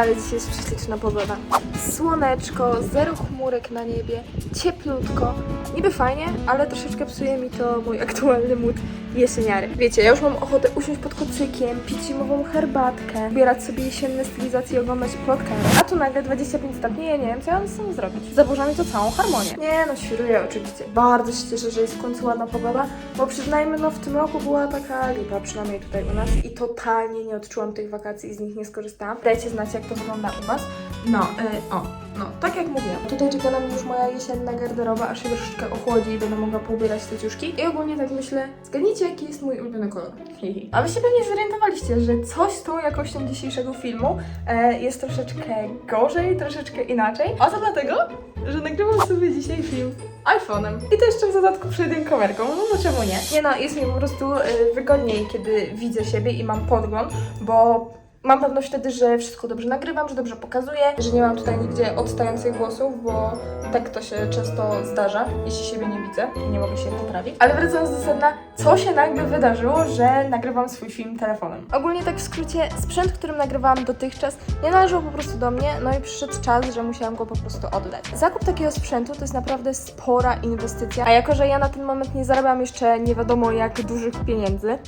ale dzisiaj jest prześliczna pogoda. Słoneczko, zero chmurek na niebie, cieplutko. Niby fajnie, ale troszeczkę psuje mi to mój aktualny mood jesieniary. Wiecie, ja już mam ochotę usiąść pod kocykiem, pić zimową herbatkę, ubierać sobie jesienne stylizacje i oglądać plotkary. A tu nagle 25 stopni, ja nie wiem, co ja mam z tym zrobić. Zaburza mi to całą harmonię. Nie no, świruję oczywiście. Bardzo się cieszę, że jest w końcu ładna pogoda, bo przyznajmy, no w tym roku była taka lipa, przynajmniej tutaj u nas i totalnie nie odczułam tych wakacji i z nich nie skorzystałam. Dajcie znać, jak to wygląda u Was. No, y, o, no, tak jak mówiłam. Tutaj czeka na mnie już moja jesienna garderoba, aż się troszeczkę ochłodzi i będę mogła poubierać te ciuszki. I ogólnie tak myślę, zgadnijcie, jaki jest mój ulubiony kolor. A Wy się pewnie zorientowaliście, że coś z tą jakością dzisiejszego filmu e, jest troszeczkę gorzej, troszeczkę inaczej. A to dlatego, że nagrywam sobie dzisiaj film iPhone'em. I to jeszcze w dodatku przed jedną kamerką, no, no czemu nie? Nie no, jest mi po prostu y, wygodniej, kiedy widzę siebie i mam podgląd, bo mam pewność wtedy, że wszystko dobrze nagrywam, że dobrze pokazuję, że nie mam tutaj nigdzie odstających głosów, bo tak to się często zdarza, jeśli siebie nie widzę i nie mogę się poprawić. Ale wracając do sedna, co się nagle wydarzyło, że nagrywam swój film telefonem? Ogólnie tak w skrócie, sprzęt, którym nagrywałam dotychczas, nie należał po prostu do mnie, no i przyszedł czas, że musiałam go po prostu oddać. Zakup takiego sprzętu to jest naprawdę spora inwestycja, a jako, że ja na ten moment nie zarabiam jeszcze nie wiadomo jak dużych pieniędzy,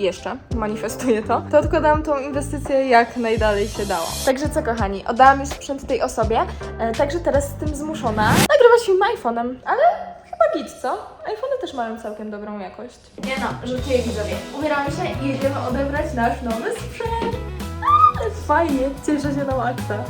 jeszcze manifestuję to, to odkładałam tą inwestycję jak najdalej się dało. Także co kochani, oddałam już sprzęt tej osobie, e, także teraz jestem zmuszona nagrywać film iPhone'em, ale chyba git, co? iPhony też mają całkiem dobrą jakość. Nie no, żartuję widzowie. Ubieramy się i jedziemy odebrać nasz nowy sprzęt. Ale fajnie, cieszę się na maksa.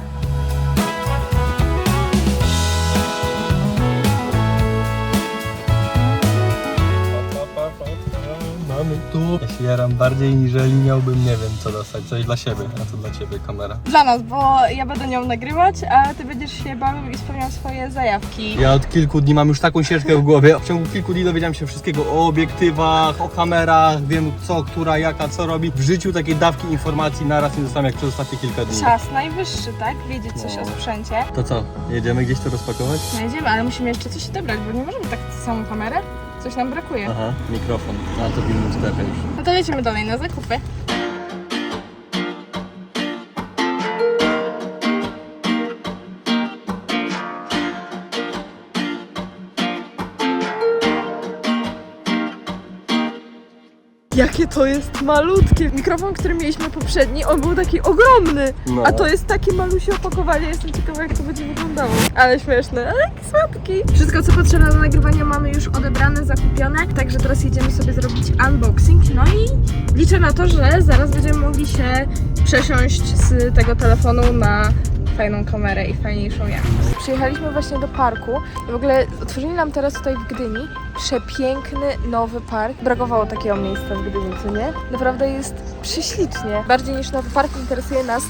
Mamy tu. Ja się jaram bardziej niżeli miałbym, nie wiem co dostać, coś dla siebie, a to dla ciebie kamera. Dla nas, bo ja będę nią nagrywać, a ty będziesz się bawił i spełniał swoje zajawki. Ja od kilku dni mam już taką ścieżkę w głowie. W ciągu kilku dni dowiedziałem się wszystkiego o obiektywach, o kamerach, wiem co, która, jaka, co robi. W życiu takiej dawki informacji naraz nie dostałem jak przez ostatnie kilka dni. Czas najwyższy, tak? Wiedzieć coś No. o sprzęcie. To co, jedziemy gdzieś to rozpakować? No jedziemy, ale musimy jeszcze coś dobrać, bo nie możemy tak samą kamerę. Coś nam brakuje. Aha, mikrofon. A to w innym sklepie już. No to lecimy dalej na zakupy. Jakie to jest malutkie! Mikrofon, który mieliśmy poprzedni, on był taki ogromny, No. a to jest takie malusie opakowanie. Jestem ciekawa, jak to będzie wyglądało. Ale śmieszne, ale jaki słodki. Wszystko, co potrzebne do nagrywania mamy już odebrane, zakupione, także teraz jedziemy sobie zrobić unboxing. No i liczę na to, że zaraz będziemy mogli się przesiąść z tego telefonu na fajną kamerę i fajniejszą jakość. Przyjechaliśmy właśnie do parku i w ogóle otworzyli nam teraz tutaj w Gdyni przepiękny nowy park. Brakowało takiego miejsca w Gdyni, co nie? Naprawdę jest prześlicznie. Bardziej niż nowy park interesuje nas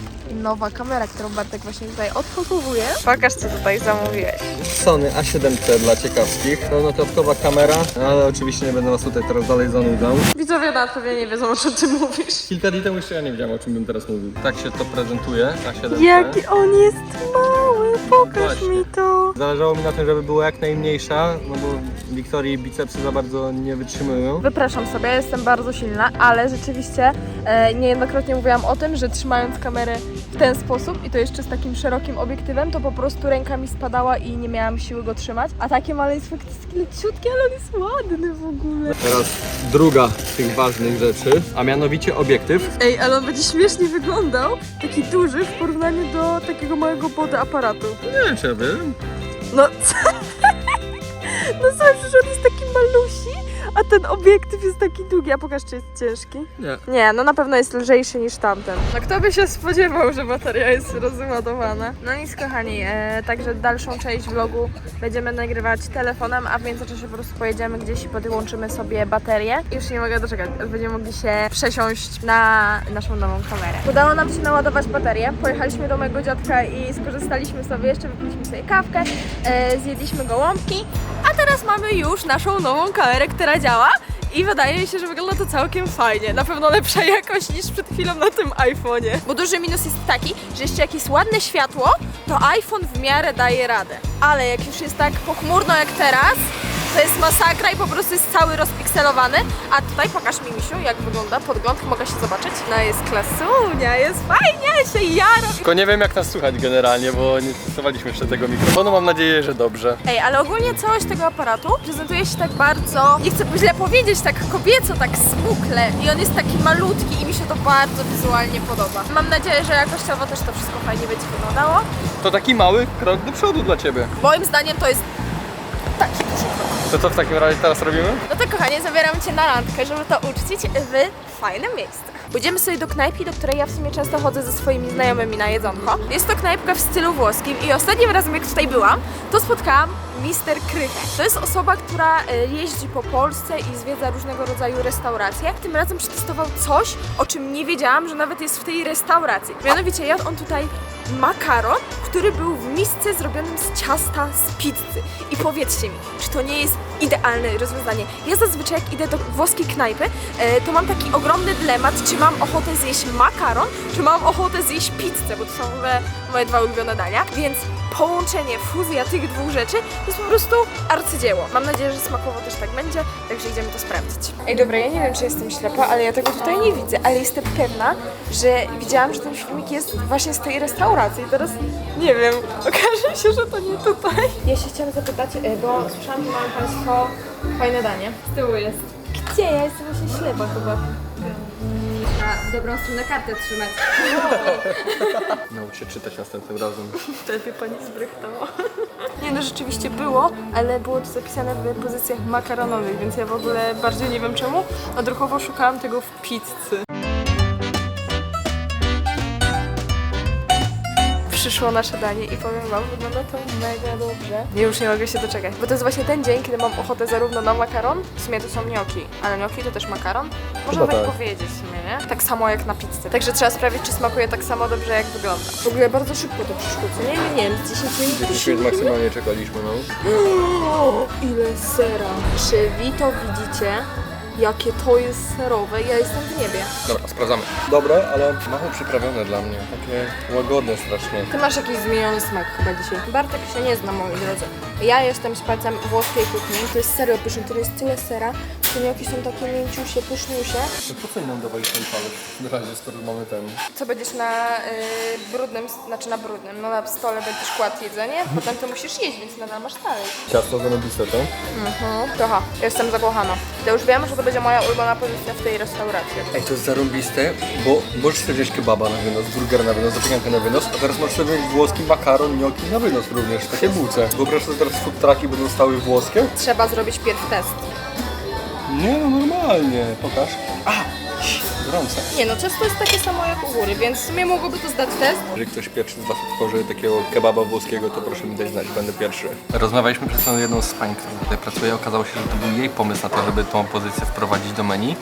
nowa kamera, którą Bartek właśnie tutaj odpakowuje. Pokaż, co tutaj zamówiłeś. Sony A7C dla ciekawskich. Pełnoklatkowa kamera, ale oczywiście nie będę was tutaj teraz dalej zanudzał. Widzowie na pewno nie wiedzą, o czym ty mówisz. Kilka dni temu jeszcze ja nie wiedziałem o czym bym teraz mówił. Tak się to prezentuje, A7C. Jaki on jest mały, pokaż Właśnie. mi to. Zależało mi na tym, żeby była jak najmniejsza, no bo Wiktorii bicepsy za bardzo nie wytrzymują. Wypraszam sobie, jestem bardzo silna, ale rzeczywiście e, niejednokrotnie mówiłam o tym, że trzymając kamerę w ten sposób i to jeszcze z takim szerokim obiektywem, to po prostu ręka mi spadała i nie miałam siły go trzymać. A takie maleństwo jest leciutkie, ale on jest ładny w ogóle. Teraz druga z tych ważnych rzeczy, a mianowicie obiektyw. Ej, ale on będzie śmiesznie wyglądał, taki duży w porównaniu do takiego małego body aparatu. Nie wiem czy ja wiem. No co? No słuchaj, przecież on jest taki malusi, a ten obiektyw jest taki długi. A pokaż, czy jest ciężki. Nie. Nie, no na pewno jest lżejszy niż tamten. No kto by się spodziewał, że bateria jest rozładowana? No nic kochani, e, także dalszą część vlogu będziemy nagrywać telefonem, a w międzyczasie po prostu pojedziemy gdzieś i podłączymy sobie baterię. I Już nie mogę doczekać, aż będziemy mogli się przesiąść na naszą nową kamerę. Udało nam się naładować baterię, pojechaliśmy do mojego dziadka i skorzystaliśmy sobie jeszcze, wypiliśmy sobie kawkę, e, zjedliśmy gołąbki, a teraz mamy już naszą nową kamerę, która działa. I wydaje mi się, że wygląda to całkiem fajnie. Na pewno lepsza jakość niż przed chwilą na tym iPhone'ie. Bo duży minus jest taki, że jeszcze jak jest ładne światło, to iPhone w miarę daje radę. Ale jak już jest tak pochmurno jak teraz, To jest masakra i po prostu jest cały rozpikselowany. A tutaj pokaż mi, Misiu, jak wygląda podgląd. Mogę się zobaczyć? No jest klasunia, jest fajnie, się jaro. Tylko nie wiem jak nas słuchać generalnie, bo nie testowaliśmy jeszcze tego mikrofonu. Mam nadzieję, że dobrze. Ej, ale ogólnie całość tego aparatu prezentuje się tak bardzo, nie chcę źle powiedzieć, tak kobieco, tak smukle. I on jest taki malutki i mi się to bardzo wizualnie podoba. Mam nadzieję, że jakościowo też to wszystko fajnie będzie wyglądało. To taki mały krok do przodu dla Ciebie. Moim zdaniem to jest taki duży krok. To co w takim razie teraz robimy? No to kochanie, zabieram Cię na randkę, żeby to uczcić w fajnym miejscu. Pójdziemy sobie do knajpki, do której ja w sumie często chodzę ze swoimi znajomymi na jedzonko. Jest to knajpka w stylu włoskim i ostatnim razem jak tutaj byłam, to spotkałam Mister Krychę. To jest osoba, która e, jeździ po Polsce i zwiedza różnego rodzaju restauracje. Tym razem przetestował coś, o czym nie wiedziałam, że nawet jest w tej restauracji. Mianowicie jadł on tutaj makaron, który był w misce zrobionym z ciasta z pizzy. I powiedzcie mi, czy to nie jest idealne rozwiązanie? Ja zazwyczaj jak idę do włoskiej knajpy, e, to mam taki ogromny dylemat, czy mam ochotę zjeść makaron, czy mam ochotę zjeść pizzę, bo to są moje dwa ulubione dania, więc połączenie, fuzja tych dwóch rzeczy to jest po prostu arcydzieło. Mam nadzieję, że smakowo też tak będzie, także idziemy to sprawdzić. Ej, dobra, ja nie wiem, czy jestem ślepa, ale ja tego tutaj nie widzę, ale jestem pewna, że widziałam, że ten filmik jest właśnie z tej restauracji. Teraz nie wiem, okaże się, że to nie tutaj. Ja się chciałam zapytać, e, bo słyszałam, że mają Państwo fajne danie. Z tyłu jest. Gdzie? Ja jestem właśnie ślepa chyba. Dobrą stronę kartę trzymać. Naucz się czytać następnym razem. Lepiej pani zbrechtała. Nie no, rzeczywiście było, ale było to zapisane w pozycjach makaronowych, więc ja w ogóle bardziej nie wiem czemu. Odruchowo szukałam tego w pizzy. Przyszło nasze danie i powiem wam, wygląda to mega dobrze. Ja już nie mogę się doczekać, bo to jest właśnie ten dzień, kiedy mam ochotę zarówno na makaron, w sumie to są gnocchi, ale gnocchi to też makaron, można tak tak. powiedzieć w sumie, nie? Tak samo jak na pizzę. Także trzeba sprawdzić, czy smakuje tak samo dobrze, jak wygląda. W ogóle bardzo szybko to przyszło, co nie? Nie, nie wiem, z 10 minut 10 10 minut maksymalnie czekaliśmy, no. o, ile sera. Czy wy to widzicie? Jakie to jest serowe? Ja jestem w niebie. Dobra, sprawdzamy. Dobre, ale mało przyprawione dla mnie. Takie łagodne strasznie. Ty masz jakiś zmieniony smak chyba dzisiaj. Bartek się nie zna, moi drodzy. Ja jestem z palcem włoskiej kuchni. To jest serio pyszne, to jest tyle sera. Gnocchi są takie mięciusie, pyszniusie. Po co nam dawali ten palec na razie, skoro mamy ten? Co będziesz na y, brudnym, znaczy na brudnym, no na stole będziesz kładł jedzenie, potem to musisz jeść, więc nadal masz dalej. Ciasto zarobiste to? Mhm. Kocha, jestem zakochana. Ja już wiem, że to będzie moja ulubiona pozycja w tej restauracji. Ej, to jest zarąbiste, bo możesz sobie wziąć kebaba na wynos, burgera na wynos, zapiekankę na wynos, a teraz możesz sobie wziąć włoski makaron, gnocchi na wynos również, takie bułce. Wyobraź sobie teraz food trucki będą stały włoskie? Trzeba zrobić pierw test. Nie no, normalnie. Pokaż. A! Gorące. Nie no, ciasto jest takie samo jak u góry, więc w sumie mogłoby to zdać test. Jeżeli ktoś pierwszy z Was otworzy takiego kebaba włoskiego, to proszę mi dać znać, będę pierwszy. Rozmawialiśmy przed chwilą z jedną z pań, która tutaj pracuje. Okazało się, że to był jej pomysł na to, żeby tą pozycję wprowadzić do menu.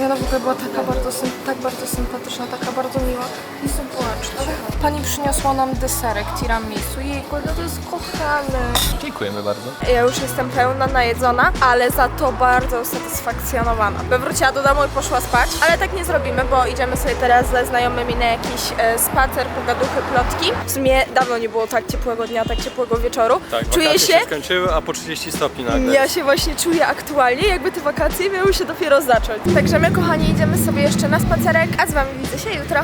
I ona w ogóle była taka bardzo, sym- tak bardzo sympatyczna, taka bardzo miła i zobaczcie. Pani przyniosła nam deserek tiramisu. Jejku, no to jest kochane. dziękujemy bardzo. Ja już jestem pełna najedzona, ale za to bardzo usatysfakcjonowana. Bym wróciła do domu i poszła spać, ale tak nie zrobimy, bo idziemy sobie teraz ze znajomymi na jakiś e, spacer, pogaduchy, plotki. W sumie dawno nie było tak ciepłego dnia, tak ciepłego wieczoru. Czuję się... skończyły, a po 30 stopni nagle. Ja się właśnie czuję aktualnie, jakby te wakacje miały się dopiero zacząć. Także my, kochani, idziemy sobie jeszcze na spacerek, a z wami widzę się jutro.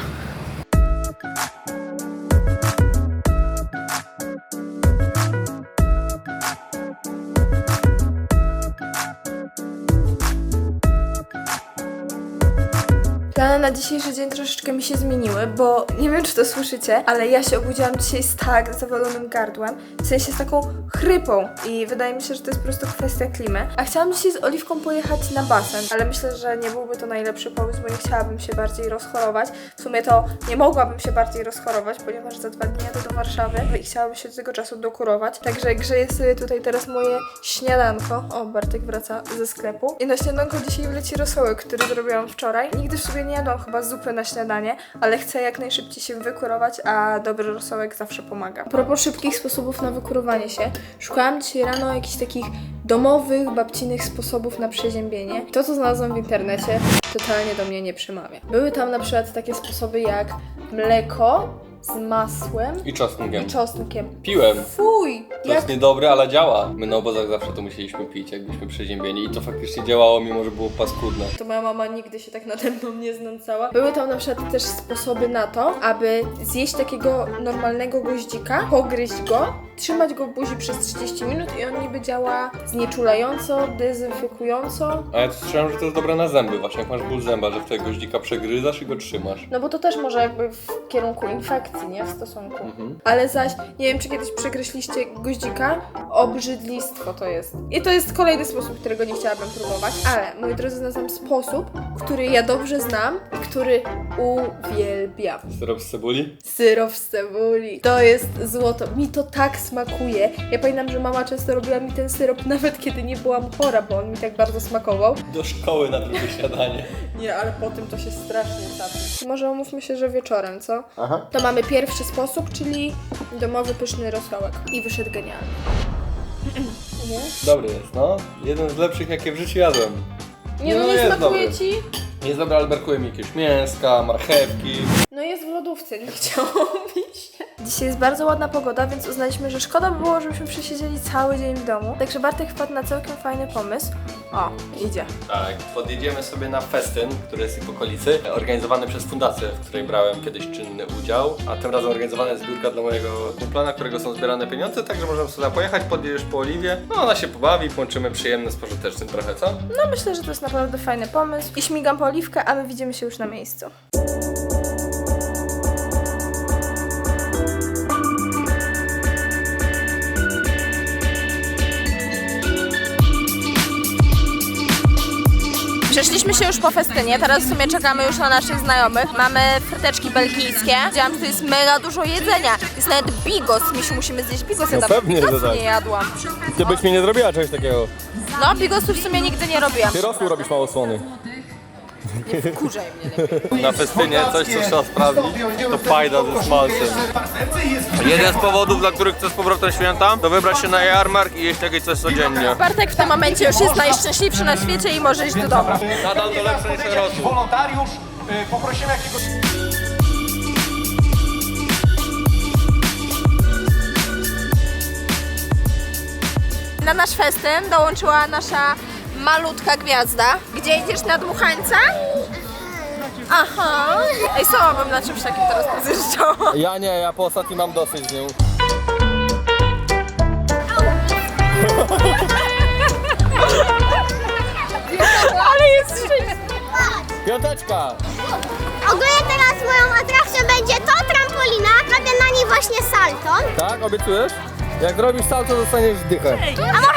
Na dzisiejszy dzień troszeczkę mi się zmieniły, bo nie wiem, czy to słyszycie, ale ja się obudziłam dzisiaj z tak zawalonym gardłem, w sensie z taką chrypą i wydaje mi się, że to jest po prostu kwestia klimy. A chciałam dzisiaj z Oliwką pojechać na basen, ale myślę, że nie byłby to najlepszy pomysł, bo nie chciałabym się bardziej rozchorować. W sumie to nie mogłabym się bardziej rozchorować, ponieważ za dwa dni jadę do Warszawy i chciałabym się do tego czasu dokurować. Także grzeję sobie tutaj teraz moje śniadanko. O, Bartek wraca ze sklepu. I na śniadanko dzisiaj wleci rosołek, który zrobiłam wczoraj. Nigdy sobie nie jadłam chyba zupy na śniadanie, ale chcę jak najszybciej się wykurować, a dobry rosołek zawsze pomaga. A propos szybkich sposobów na wykurowanie się, szukałam dzisiaj rano jakichś takich domowych, babcinych sposobów na przeziębienie. To, co znalazłam w internecie, totalnie do mnie nie przemawia. Były tam na przykład takie sposoby jak mleko z masłem I czosnkiem. i czosnkiem. Piłem. Fuj! To Jak jest niedobre, ale działa. My na obozach zawsze to musieliśmy pić, jak byliśmy przeziębieni. I to faktycznie działało, mimo że było paskudne. to moja mama nigdy się tak nade mną nie znęcała. Były tam na przykład też sposoby na to, aby zjeść takiego normalnego goździka, pogryźć go, trzymać go w buzi przez 30 minut i on niby działa znieczulająco, dezynfekująco. A ja słyszałem, że to jest dobre na zęby, właśnie jak masz ból zęba, że wtedy goździka przegryzasz i go trzymasz. No bo to też może jakby w kierunku infekcji, nie? W stosunku. Mhm. Ale zaś, nie wiem czy kiedyś przegryźliście goździka, obrzydlistwo to jest. I to jest kolejny sposób, którego nie chciałabym próbować, ale moi drodzy, znalazłam sposób, który ja dobrze znam i który uwielbiam. Syrop z cebuli? Syrop z cebuli. To jest złoto. Mi to tak smakuje. Ja pamiętam, że mama często robiła mi ten syrop nawet kiedy nie byłam chora, bo on mi tak bardzo smakował. Do szkoły na drugie śniadanie. Nie, ale po tym to się strasznie sapi. Może umówmy się, że wieczorem, co? Aha. To mamy pierwszy sposób, czyli domowy pyszny rosołek. I wyszedł genialny. Nie? Dobry jest, no. Jeden z lepszych, jakie w życiu jadłem. Nie, no No, nie jest smakuje dobry. ci? Jest dobry, ale brakuje mi jakiegoś mięska, marchewki. No jest w lodówce, nie chciało. Dzisiaj jest bardzo ładna pogoda, więc uznaliśmy, że szkoda by było, żebyśmy przesiedzieli cały dzień w domu. Także Bartek wpadł na całkiem fajny pomysł. O, idzie. Tak, podjedziemy sobie na festyn, który jest w okolicy, organizowany przez fundację, w której brałem kiedyś czynny udział, a tym razem organizowana jest zbiórka dla mojego kumpla, na którego są zbierane pieniądze, także możemy sobie pojechać, podjedziesz po Oliwie, no ona się pobawi, połączymy przyjemne z pożytecznym trochę, co? No myślę, że to jest naprawdę fajny pomysł. I śmigam po oliwkę, a my widzimy się już na miejscu. Przeszliśmy się już po festynie, teraz w sumie czekamy już na naszych znajomych. Mamy fryteczki belgijskie. Widziałam, że to jest mega dużo jedzenia. Jest nawet bigos. Misiu, musimy zjeść bigos. Ja No tam pewnie, że tak. nie jadłam. Ty byś mi nie zrobiła czegoś takiego. No, bigosu w sumie nigdy nie robiłam. Ty rosół robisz mało słony. Kurzaj mnie lepiej. Na festynie coś, co trzeba sprawdzić, to fajda ze smalcem. Jeden z powodów, dla których chcę z powrotem święta, to wybrać się na jarmark i jeść takie coś codziennie. Bartek w tym momencie już jest najszczęśliwszy na świecie i może iść do domu. Nadal to lepsze niż rosół. Wolontariusz, y, poprosimy jakiegoś... Na nasz festyn dołączyła nasza malutka gwiazda. Gdzie idziesz na dmuchańca? Aha. Ej, sama bym na czymś takim teraz pozjeżdżała. Ja nie, ja po ostatnim mam dosyć z nią. Ale jest szczęśliwy. Piąteczka! Ogólnie teraz moją atrakcją będzie to trampolina. Robię na niej właśnie salto. Tak, obiecujesz? Jak zrobisz salto, dostaniesz dychę. A może.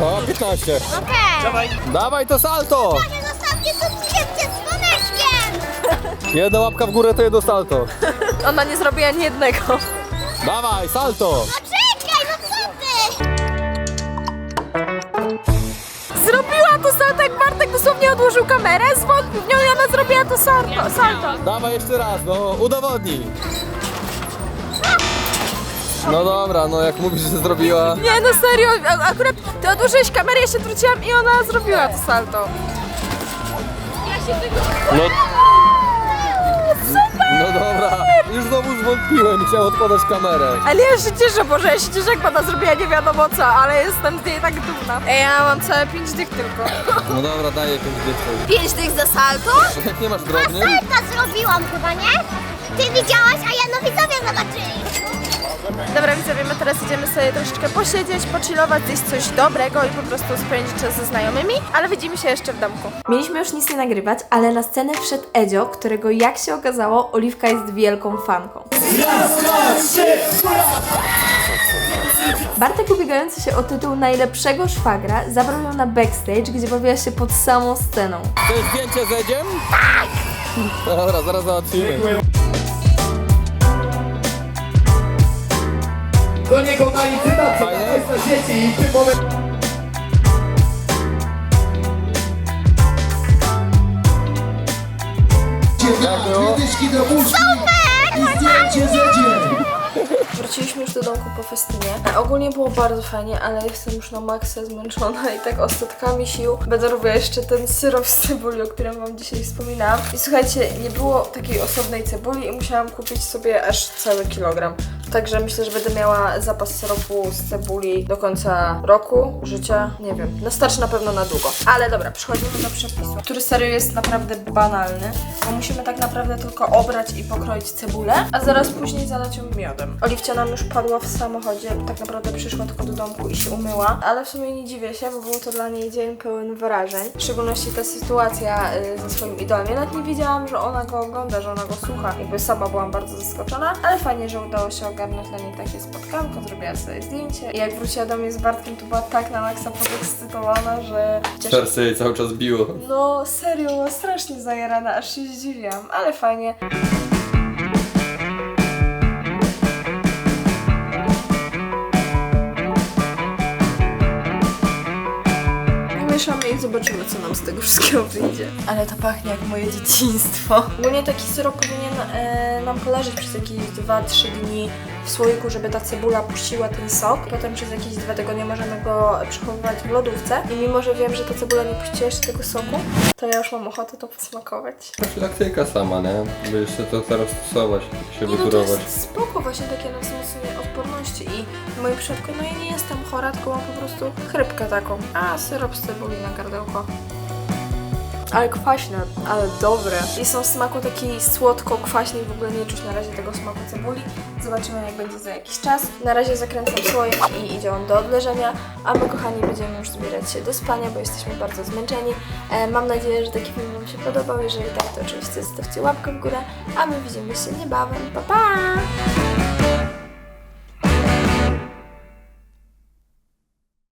O, 15. Okej. Dawaj to salto! Może zostawcie subskrypcję z dzwoneczkiem. Jedna łapka w górę to jedno salto. Ona nie zrobiła ani jednego. Dawaj, salto! No czekaj, no co ty? Zrobiła to salto, jak Bartek dosłownie odłożył kamerę, zwątpił w nią i ona zrobiła to salto. salto. Dawaj jeszcze raz, no udowodnij. No dobra, no jak mówisz, że zrobiła. Nie, no serio, a- akurat ty odłożyłeś kamerę, ja się wróciłam i ona zrobiła to salto. No. No dobra, już znowu zwątpiłem i chciałem odkładać kamerę. Ale ja się cieszę, Boże, ja się cieszę, jak pana zrobiła nie wiadomo co, ale jestem z niej tak dumna. Ej, ja mam całe pięć dych tylko. No dobra, daję pięć dychów. Pięć dych za salto? Jak nie masz drobnych? Salto zrobiłam chyba, nie? Ty widziałaś, a ja no widzowie zobaczyli. Dobra widzowie, my teraz idziemy sobie troszeczkę posiedzieć, pochillować, zjeść coś dobrego i po prostu spędzić czas ze znajomymi, ale widzimy się jeszcze w domku. Mieliśmy już nic nie nagrywać, ale na scenę wszedł Edzio, którego jak się okazało, Oliwka jest wielką fanką. Bartek ubiegający się o tytuł najlepszego szwagra zabrał ją na backstage, gdzie bawiła się pod samą sceną. To jest zdjęcie z Edziem? Tak! Dobra, zaraz załatwimy. Do niego na licytację Fajnie? na sieci i w tym momencie... Do i zdjęcie. Wróciliśmy już do domku po festynie. Ogólnie było bardzo fajnie, ale jestem już na maksa zmęczona i tak ostatkami sił będę robiła jeszcze ten syrop z cebuli, o którym wam dzisiaj wspominałam. I słuchajcie, nie było takiej osobnej cebuli i musiałam kupić sobie aż cały kilogram. Także myślę, że będę miała zapas syropu z cebuli do końca roku, życia, nie wiem. No starczy na pewno na długo. Ale dobra, przechodzimy do przepisu, który serio jest naprawdę banalny, bo musimy tak naprawdę tylko obrać i pokroić cebulę, a zaraz później zalać ją miodem. Oliwcia nam już padła w samochodzie, tak naprawdę przyszła tylko do domku i się umyła, ale w sumie nie dziwię się, bo był to dla niej dzień pełen wrażeń. W szczególności ta sytuacja y, ze swoim idolem. Ja nawet nie wiedziałam, że ona go ogląda, że ona go słucha. Jakby sama byłam bardzo zaskoczona, ale fajnie, że udało się ogarnąć dla niej takie spotkanko, zrobiła sobie zdjęcie i jak wróciła do mnie z Bartkiem, to była tak na maksa podekscytowana, że Serce jej cały czas biło. no serio, była strasznie zajarana, aż się zdziwiłam, ale fajnie. Mieszamy i zobaczymy, co nam z tego wszystkiego wyjdzie. Ale to pachnie jak moje dzieciństwo. Ogólnie taki syrop powinien e, nam poleżeć przez jakieś 2-3 dni w słoiku, żeby ta cebula puściła ten sok. Potem przez jakieś dwa tygodnie możemy go przechowywać w lodówce. I mimo, że wiem, że ta cebula nie puściła jeszcze tego soku, to ja już mam ochotę to posmakować. Profilaktyka sama, nie? By jeszcze to teraz stosować, się Nie no to wykurować. jest spoko właśnie takie na wzmocnienie odporności i w moim przypadku no ja nie jestem chora, tylko mam po prostu chrypkę taką. A, syrop z cebuli na gardełko. Ale kwaśne, ale dobre. I są w smaku taki słodko-kwaśny i w ogóle nie czuć na razie tego smaku cebuli. Zobaczymy jak będzie za jakiś czas. Na razie zakręcam słoik i idzie on do odleżenia, a my kochani będziemy już zbierać się do spania, bo jesteśmy bardzo zmęczeni. E, mam nadzieję, że taki film Wam się podobał. Jeżeli tak, to oczywiście zostawcie łapkę w górę, a my widzimy się niebawem. Pa, pa!